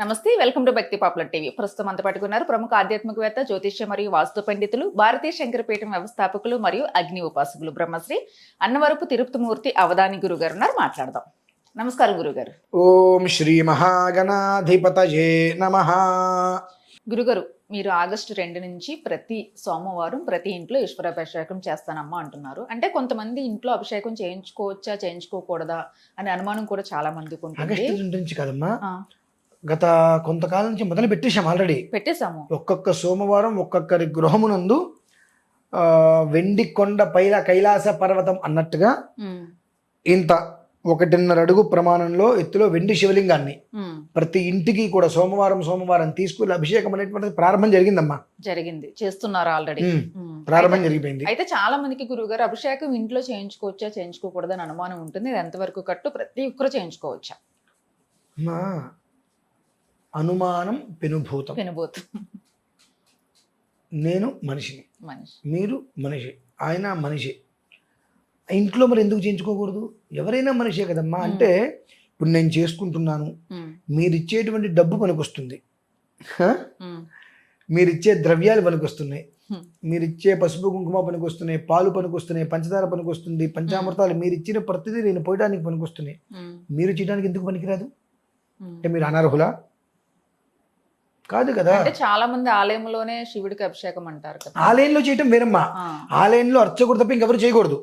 నమస్తే welcome to Bhakti popular TV. ప్రస్తుతం అంత పట్టుకున్నారు ప్రముఖ ఆధ్యాత్మికవేత్త జ్యోతిష్య మరియు వాస్తు పండితులు భారతీయ శంకరపీఠం వ్యవస్థాపకులు మరియు అగ్ని ఉపాసకులు బ్రహ్మశ్రీ అన్నవరపు తిరుపతిమూర్తి అవధాని గురువు గారు ఉన్నారు. మాట్లాడదాం. నమస్కారం గురుగారు. ఓం శ్రీ మహాగణాధిపతయే నమ. గురుగారు మీరు ఆగస్టు రెండు నుంచి ప్రతి సోమవారం ప్రతి ఇంట్లో ఈశ్వరాభిషేకం చేస్తానమ్మా అంటున్నారు. అంటే కొంతమంది ఇంట్లో అభిషేకం చేయించుకోవచ్చా చేయించుకోకూడదా అనే అనుమానం కూడా చాలా మందికి ఉంటుంది. ఆగస్టు రెండు నుంచి కదమ్మా. ఆ, గత కొంతకాలం నుంచి మొదలు పెట్టేశాం ఆల్రెడీ పెట్టేశాము. ఒక్కొక్క సోమవారం ఒక్కొక్కరి గృహమునందు వెండి కొండ పైల కైలాస పర్వతం అన్నట్టుగా ఇంత ఒకటిన్నర అడుగు ప్రమాణంలో ఎత్తులో వెండి శివలింగాన్ని. ప్రతి ఇంటికి కూడా సోమవారం సోమవారం తీసుకుని అభిషేకం అనేటువంటిది ప్రారంభం జరిగిందమ్మా. జరిగింది. చేస్తున్నారు ఆల్రెడీ ప్రారంభం జరిగిపోయింది. అయితే చాలా మందికి గురువుగారు అభిషేకం ఇంట్లో చేయించుకోవచ్చా చేయించుకోకూడదు అని అనుమానం ఉంటుంది. ఇది ఎంతవరకు కట్టు ప్రతి ఒక్కరు చేయించుకోవచ్చా? అనుమానం పెనుభూతం. వినబోతు నేను మనిషిని. మనిషి. మీరు మనిషి. ఆయన మనిషి. ఇంట్లో మరి ఎందుకు చేయించుకోకూడదు? ఎవరైనా మనిషే కదమ్మా. మ్మ్. అంటే ఇప్పుడు నేను చేసుకుంటున్నాను. మీరు ఇచ్చేటువంటి డబ్బు పనికొస్తుంది. మీరు ఇచ్చే ద్రవ్యాలు పనికొస్తున్నాయి. మీరు ఇచ్చే పసుపు కుంకుమ పనికొస్తున్నాయి. పాలు పనికొస్తున్నాయి. పంచదార పనికొస్తుంది. పంచామృతాలు మీరు ఇచ్చిన ప్రతిదీ నేను పోయడానికి పనికొస్తున్నాయి. ఉమ్, మీరు చేయడానికి ఎందుకు పనికిరాదు. అంటే మీరు అనర్హులా? కాదు కదా. అంటే చాలా మంది ఆలయంలోనే శివుడికి అభిషేకం అంటారు కదా. ఆలయంలో చేయటం వేరమ్మా. ఆలయంలో అర్చకుడు తప్ప ఇంకెవరు చేయకూడదు.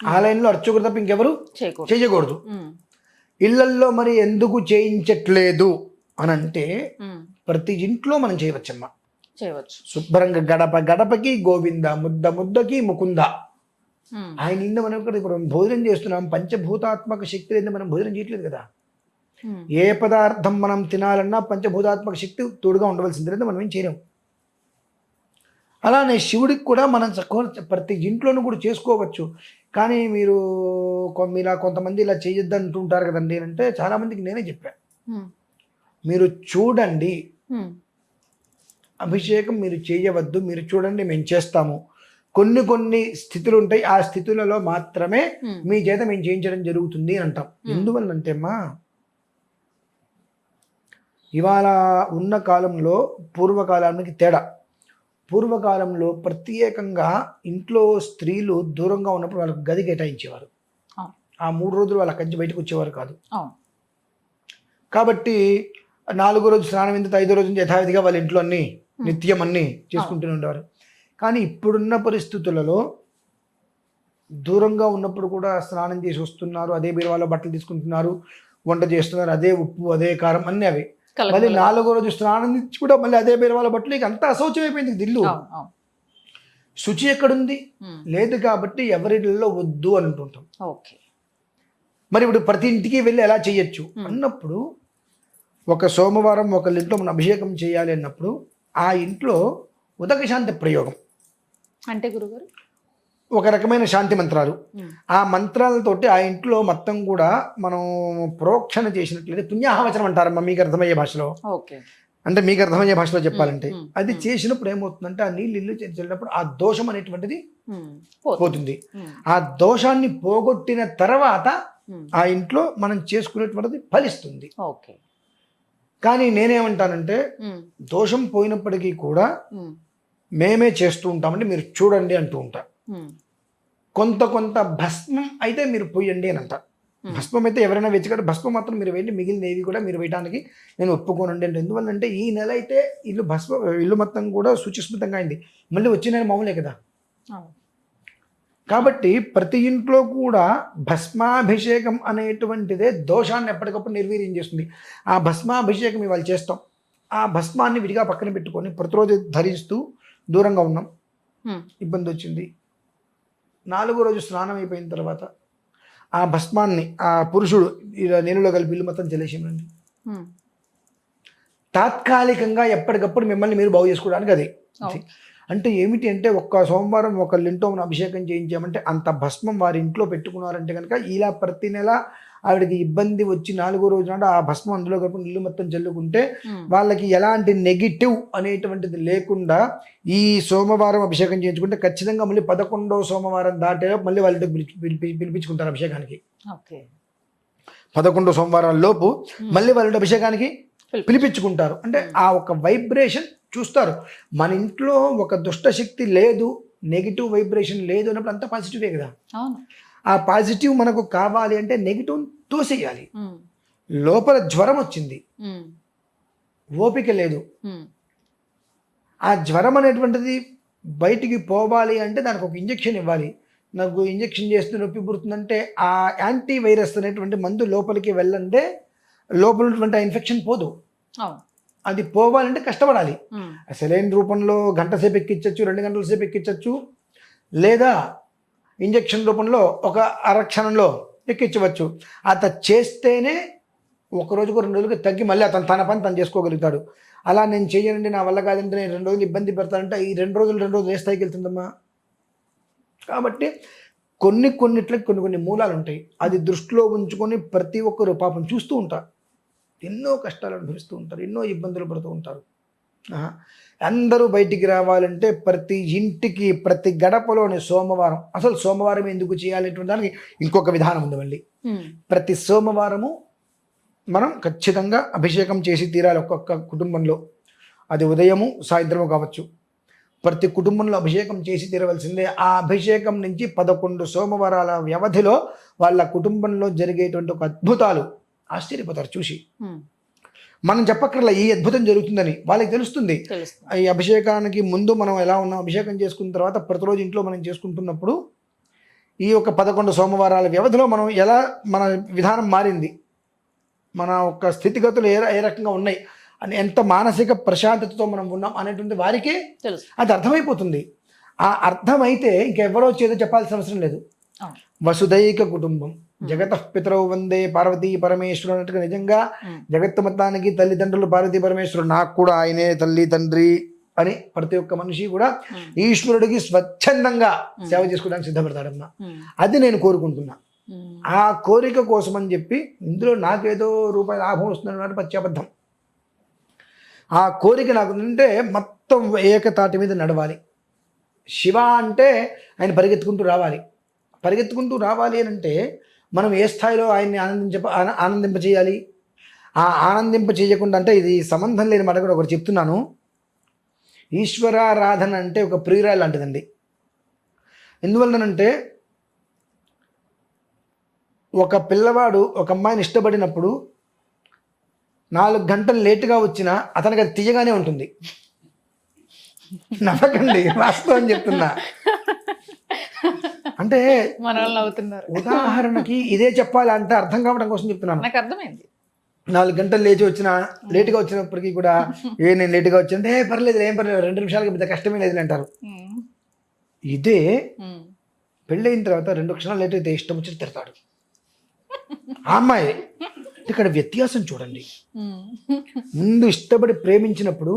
ఆలయంలో అర్చకుడు తప్ప ఇంకెవరు చేయకూడదు. ఇళ్ళల్లో మరి ఎందుకు చేయించట్లేదు అని అంటే ప్రతి ఇంట్లో మనం చేయవచ్చమ్మా. చేయవచ్చు. శుభ్రంగా గడప గడపకి గోవింద ముద్ద ముద్దకి ముకుంద. ఆయన ఇల్లు మనం ఇక్కడ ఇప్పుడు భోజనం చేస్తున్నాం. పంచభూతాత్మక శక్తి మనం భోజనం చేయట్లేదు కదా. ఏ పదార్థం మనం తినాలన్నా పంచభూతాత్మక శక్తి తోడుగా ఉండవలసింది లేదా మనం ఏం చేయలేం. అలానే శివుడికి కూడా మనం చక్కగా ప్రతి ఇంట్లోనూ కూడా చేసుకోవచ్చు. కానీ మీరు మీలా కొంతమంది ఇలా చేయొద్దు అంటుంటారు కదండి అంటే చాలామందికి నేనే చెప్పాను మీరు చూడండి. అభిషేకం మీరు చేయవద్దు మీరు చూడండి మేము చేస్తాము. కొన్ని కొన్ని స్థితులు ఉంటాయి ఆ స్థితులలో మాత్రమే మీ చేత మేము చేయించడం జరుగుతుంది అంటాం. ఎందువల్లంటే అమ్మా ఇవాళ ఉన్న కాలంలో పూర్వకాలానికి తేడా. పూర్వకాలంలో ప్రత్యేకంగా ఇంట్లో స్త్రీలు దూరంగా ఉన్నప్పుడు వాళ్ళకి గది కేటాయించేవారు. ఆ మూడు రోజులు వాళ్ళ కంచి బయటకు వచ్చేవారు కాదు. కాబట్టి నాలుగో రోజు స్నానం ఎంత ఐదో రోజు నుంచి యథావిధిగా వాళ్ళ ఇంట్లో అన్ని నిత్యం అన్ని చేసుకుంటూనే ఉండేవారు. కానీ ఇప్పుడున్న పరిస్థితులలో దూరంగా ఉన్నప్పుడు కూడా స్నానం చేసి వస్తున్నారు అదే బీరువాలో బట్టలు తీసుకుంటున్నారు వంట చేస్తున్నారు అదే ఉప్పు అదే కారం అన్నీ అవి. మళ్ళీ నాలుగో రోజు స్నానం నుంచి కూడా మళ్ళీ అదే బీరువాలో బట్టలు ఇక అంతా అశౌచం అయిపోయింది దిల్లు శుచి ఎక్కడుంది? లేదు కాబట్టి ఎవరిలో వద్దు అని అంటుంటాం ఓకే. మరి ఇప్పుడు ప్రతి ఇంటికి వెళ్ళి ఎలా చేయొచ్చు. అన్నప్పుడు ఒక సోమవారం ఒకళ్ళ ఇంట్లో మనం అభిషేకం చేయాలి అన్నప్పుడు ఆ ఇంట్లో ఉదక శాంతి ప్రయోగం. అంటే గురుగారు? ఒక రకమైన శాంతి మంత్రాలు. ఆ మంత్రాలతోటి ఆ ఇంట్లో మొత్తం కూడా మనం ప్రోక్షణ చేసినట్లయితే పుణ్యాహవచనం అంటారమ్మా మీకు అర్థమయ్యే భాషలో. అంటే మీకు అర్థమయ్యే భాషలో చెప్పాలంటే. అది. చేసినప్పుడు ఏమవుతుందంటే ఆ నీళ్ళు ఇల్లు చెల్లినప్పుడు ఆ దోషం అనేటువంటిది పోతుంది. ఆ దోషాన్ని పోగొట్టిన తర్వాత ఆ ఇంట్లో మనం చేసుకునేటువంటిది ఫలిస్తుంది. ఓకే. కానీ నేనేమంటానంటే దోషం పోయినప్పటికీ కూడా మేమే చేస్తూ ఉంటామంటే మీరు చూడండి అంటూ ఉంటా. కొంత కొంత భస్మం అయితే మీరు పోయండి అని అంట Hmm. భస్మం అయితే ఎవరైనా వెచ్చగడు భస్మం మాత్రం మీరు వెళ్ళి మిగిలిన ఏవి కూడా మీరు వేయడానికి నేను ఒప్పుకోనండి అంటే ఎందువల్లంటే ఈ నెల అయితే ఇల్లు భస్మ ఇల్లు మొత్తం కూడా శుచిస్మితంగా అయింది. మళ్ళీ వచ్చే నెల మామూలే కదా. కాబట్టి ప్రతి ఇంట్లో కూడా భస్మాభిషేకం అనేటువంటిదే దోషాన్ని ఎప్పటికప్పుడు నిర్వీర్యం చేస్తుంది. ఆ భస్మాభిషేకం ఇవాళ చేస్తాం. ఆ భస్మాన్ని విడిగా పక్కన పెట్టుకొని ప్రతిరోజు ధరిస్తూ దూరంగా ఉన్నాం. ఇబ్బంది వచ్చింది. నాలుగో రోజు స్నానం అయిపోయిన తర్వాత ఆ భస్మాన్ని ఆ పురుషుడు ఇలా నీళ్ళలో కలిపి ఇల్లు మొత్తం జలేసేయండి ఉమ్, తాత్కాలికంగా ఎప్పటికప్పుడు మిమ్మల్ని మీరు బాగు చేసుకోవడానికి అది. అంటే ఏమిటి అంటే ఒక్క సోమవారం ఒకళ్ళ ఇంట్లో మనం అభిషేకం చేయించామంటే అంత భస్మం వారి ఇంట్లో పెట్టుకున్నారంటే కనుక ఇలా ప్రతి నెల ఆవిడకి ఇబ్బంది వచ్చి నాలుగో రోజు నాడు ఆ భస్మం అందులో కలుపుకొని ఇల్లు మొత్తం చల్లుకుంటే వాళ్ళకి ఎలాంటి నెగిటివ్ అనేటువంటిది లేకుండా ఈ సోమవారం అభిషేకం చేయించుకుంటే ఖచ్చితంగా మళ్ళీ పదకొండవ సోమవారం దాటే మళ్ళీ వాళ్ళ పిలిపించుకుంటారు అభిషేకానికి. ఓకే. పదకొండు సోమవారాల లోపు మళ్ళీ వాళ్ళు అభిషేకానికి పిలిపి- పిలిపించుకుంటారు. అంటే ఆ ఒక వైబ్రేషన్ చూస్తారు. మన ఇంట్లో ఒక దుష్ట శక్తి లేదు నెగిటివ్ వైబ్రేషన్ లేదు అన్నప్పుడు అంతా పాజిటివే కదా. ఆ పాజిటివ్ మనకు కావాలి అంటే నెగిటివ్ తోసేయాలి. లోపల జ్వరం వచ్చింది. ఓపిక లేదు. ఆ జ్వరం అనేటువంటిది బయటికి పోవాలి అంటే దానికి ఒక ఇంజెక్షన్ ఇవ్వాలి. నాకు ఇంజెక్షన్ చేస్తే నొప్పి పుడుతుందంటే ఆ యాంటీ వైరస్ అనేటువంటి మందు లోపలికి వెళ్ళంటే లోపల ఉన్నటువంటి ఆ ఇన్ఫెక్షన్ పోదు. అది పోవాలంటే కష్టపడాలి. సెలైన్ రూపంలో గంట సేపు ఎక్కించవచ్చు రెండు గంటల సేపు ఎక్కించవచ్చు లేదా ఇంజెక్షన్ రూపంలో ఒక అరక్షణంలో ఎక్కించవచ్చు. అత చేస్తేనే ఒక రోజుకు రెండు రోజులకు తగ్గి మళ్ళీ అతను తన పని తను చేసుకోగలుగుతాడు. అలా నేను చేయనండి నా వల్ల కాదంటే నేను రెండు రోజులు ఇబ్బంది పెడతానంటే ఈ రెండు రోజులు రెండు రోజులు ఏ స్థాయికి వెళ్తుందమ్మా? కాబట్టి కొన్ని కొన్నిట్లకి కొన్ని కొన్ని మూలాలు ఉంటాయి. అది దృష్టిలో ఉంచుకొని ప్రతి ఒక్కరు పాపం చూస్తూ ఉంటారు. ఎన్నో కష్టాలు అనుభవిస్తూ ఉంటారు ఎన్నో ఇబ్బందులు పడుతూ ఉంటారు. అందరూ బయటికి రావాలంటే ప్రతి ఇంటికి ప్రతి గడపలోని సోమవారం. అసలు సోమవారం ఎందుకు చేయాలనేటువంటి దానికి ఇంకొక విధానం ఉంది మళ్ళీ. ప్రతి సోమవారము మనం ఖచ్చితంగా అభిషేకం చేసి తీరాలి ఒక్కొక్క కుటుంబంలో. అది ఉదయము సాయంత్రము కావచ్చు. ప్రతి కుటుంబంలో అభిషేకం చేసి తీరవలసిందే. ఆ అభిషేకం నుంచి పదకొండు సోమవారాల వ్యవధిలో వాళ్ళ కుటుంబంలో జరిగేటువంటి ఒక అద్భుతాలు ఆశ్చర్యపోతారు చూసి. మనం చెప్పక్కర్లా ఈ అద్భుతం జరుగుతుందని. వాళ్ళకి తెలుస్తుంది. ఈ అభిషేకానికి ముందు మనం ఎలా ఉన్నాం అభిషేకం చేసుకున్న తర్వాత ప్రతిరోజు ఇంట్లో మనం చేసుకుంటున్నప్పుడు ఈ యొక్క పదకొండు సోమవారాల వ్యవధిలో మనం ఎలా మన విధానం మారింది మన యొక్క స్థితిగతులు ఏ ఏ రకంగా ఉన్నాయి అని ఎంత మానసిక ప్రశాంతతతో మనం ఉన్నాం అనేటువంటి వారికే అది అర్థమైపోతుంది. ఆ అర్థమైతే ఇంకెవరో చేదో చెప్పాల్సిన అవసరం లేదు. వసుదైక కుటుంబం. జగత పితరవు వందే పార్వతీ పరమేశ్వరుడు అన్నట్టుగా నిజంగా జగత్తు మొత్తానికి తల్లిదండ్రులు పార్వతీ పరమేశ్వరుడు నాకు కూడా ఆయనే తల్లి తండ్రి అని ప్రతి ఒక్క మనిషి కూడా ఈశ్వరుడికి స్వచ్ఛందంగా సేవ చేసుకోవడానికి సిద్ధపడతాడమ్మా. అది నేను కోరుకుంటున్నా. ఆ కోరిక కోసం అని చెప్పి ఇందులో నాకేదో రూపాయి లాభం వస్తుందన్నమాట పత్యాబద్ధం. ఆ కోరిక నాకు ఉంటే మొత్తం ఏకతాటి మీద నడవాలి. శివ అంటే ఆయన పరిగెత్తుకుంటూ రావాలి. పరిగెత్తుకుంటూ రావాలి అని అంటే మనం ఏ స్థాయిలో ఆయన్ని ఆనందించ ఆనందింపచేయాలి ఆ ఆనందింప చేయకుండా అంటే ఇది సంబంధం లేని మాట కూడా ఒకటి చెప్తున్నాను. ఈశ్వరారాధన అంటే ఒక ప్రియురాలు లాంటిదండి. ఎందువల్లనంటే ఒక పిల్లవాడు ఒక అమ్మాయిని ఇష్టపడినప్పుడు నాలుగు గంటలు లేటుగా వచ్చినా అతనికి అది తీయగానే ఉంటుంది. నవ్వకండి వాస్తవం చెప్తున్నా. అంటే ఉదాహరణకి ఇదే చెప్పాలి అంటే అర్థం కావడం కోసం చెప్తున్నాను. నాకు అర్థమైంది. నాలుగు గంటలు లేచి వచ్చిన లేటుగా వచ్చినప్పటికీ కూడా ఏ నేను లేటుగా వచ్చింటే ఏ పర్లేదు ఏం పర్లేదు రెండు నిమిషాలకి పెద్ద కష్టమే లేదని అంటారు. ఇదే పెళ్ళైన తర్వాత రెండు క్షణాలు లేట్ అయితే ఇష్టం వచ్చి తిడతాడు. ఆ అమ్మాయి ఇక్కడ వ్యత్యాసం చూడండి. ముందు ఇష్టపడి ప్రేమించినప్పుడు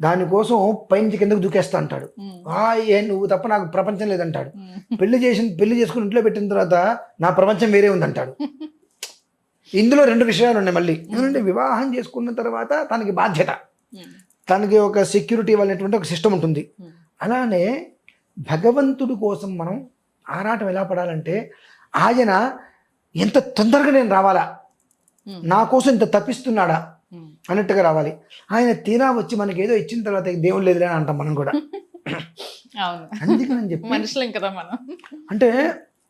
దానికోసం పైనుంచి కిందకు దూకేస్తా అంటాడు. ఆ ఏ నువ్వు తప్ప నాకు ప్రపంచం లేదంటాడు. పెళ్ళి చేసి పెళ్ళి చేసుకుని ఇంట్లో పెట్టిన తర్వాత నా ప్రపంచం వేరే ఉందంటాడు. ఇందులో రెండు విషయాలు ఉన్నాయి మళ్ళీ. ఎందుకంటే వివాహం చేసుకున్న తర్వాత తనకి బాధ్యత. తనకి ఒక సెక్యూరిటీ అనేటువంటి ఒక సిస్టమ్ ఉంటుంది. అలానే భగవంతుడి కోసం మనం ఆరాటం ఎలా పడాలంటే ఆయన ఎంత తొందరగా నేను రావాలా? నా కోసం ఇంత తప్పిస్తున్నాడా. అన్నట్టుగా రావాలి. ఆయన తీరా వచ్చి మనకి ఏదో ఇచ్చిన తర్వాత దేవుడు లేదులే అని అంటాం మనం కూడా. అందుకని చెప్పి మనుషులం కదా మనం. అంటే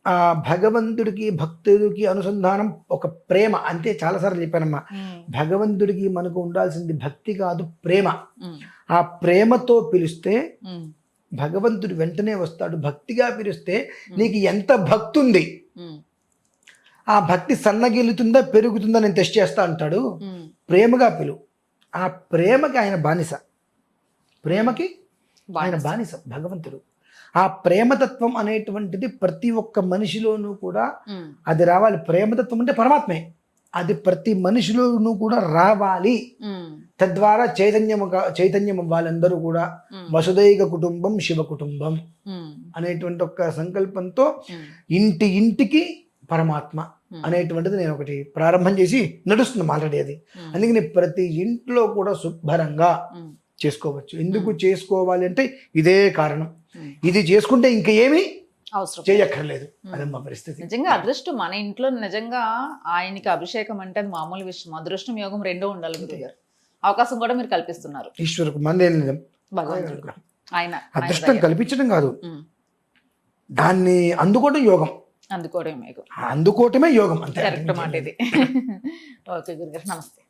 ఆ భగవంతుడికి భక్తుడికి అనుసంధానం ఒక ప్రేమ. అంతే చాలాసార్లు చెప్పానమ్మా. ఉమ్, భగవంతుడికి మనకు ఉండాల్సింది భక్తి కాదు ప్రేమ. ఆ ప్రేమతో పిలిస్తే భగవంతుడు వెంటనే వస్తాడు. భక్తిగా పిలిస్తే నీకు ఎంత భక్తి ఉంది ఆ భక్తి సన్నగిల్లుతుందా పెరుగుతుందా నేను టెస్ట్ చేస్తా అంటాడు. ప్రేమగా పిలు ఆ ప్రేమకి ఆయన బానిస. ప్రేమకి ఆయన బానిస. భగవంతుడు. ఆ ప్రేమతత్వం అనేటువంటిది ప్రతి ఒక్క మనిషిలోనూ కూడా అది రావాలి. ప్రేమతత్వం అంటే పరమాత్మే. అది ప్రతి మనిషిలోనూ కూడా రావాలి. తద్వారా చైతన్యము చైతన్యం వాళ్ళందరూ కూడా వసుదైక కుటుంబం శివ కుటుంబం అనేటువంటి ఒక సంకల్పంతో ఇంటి ఇంటికి పరమాత్మ. అనేటువంటిది నేను ఒకటి ప్రారంభం చేసి నడుస్తున్నాం ఆల్రెడీ అది. ఉమ్, అందుకని ప్రతి ఇంట్లో కూడా శుభ్రంగా ఉమ్, చేసుకోవచ్చు. ఎందుకు చేసుకోవాలి అంటే ఇదే కారణం. ఇది చేసుకుంటే ఇంక ఏమీ అవసరం చేయక్కర్లేదు. అదమ్మా పరిస్థితి. నిజంగా అదృష్టం. మన ఇంట్లో నిజంగా ఆయనకి అభిషేకం అంటే అది మామూలు విషయం. అదృష్టం యోగం రెండో ఉండాలి అవకాశం కూడా మీరు కల్పిస్తున్నారు. ఈశ్వరకు మందేం ఆయన అదృష్టం కల్పించడం కాదు. దాన్ని అందుకోవడం యోగం. అందుకోవడం మీకు అందుకోవటమే యోగం. అంతే. కరెక్ట్ మాట ఇది. ఓకే గురుగారు నమస్తే.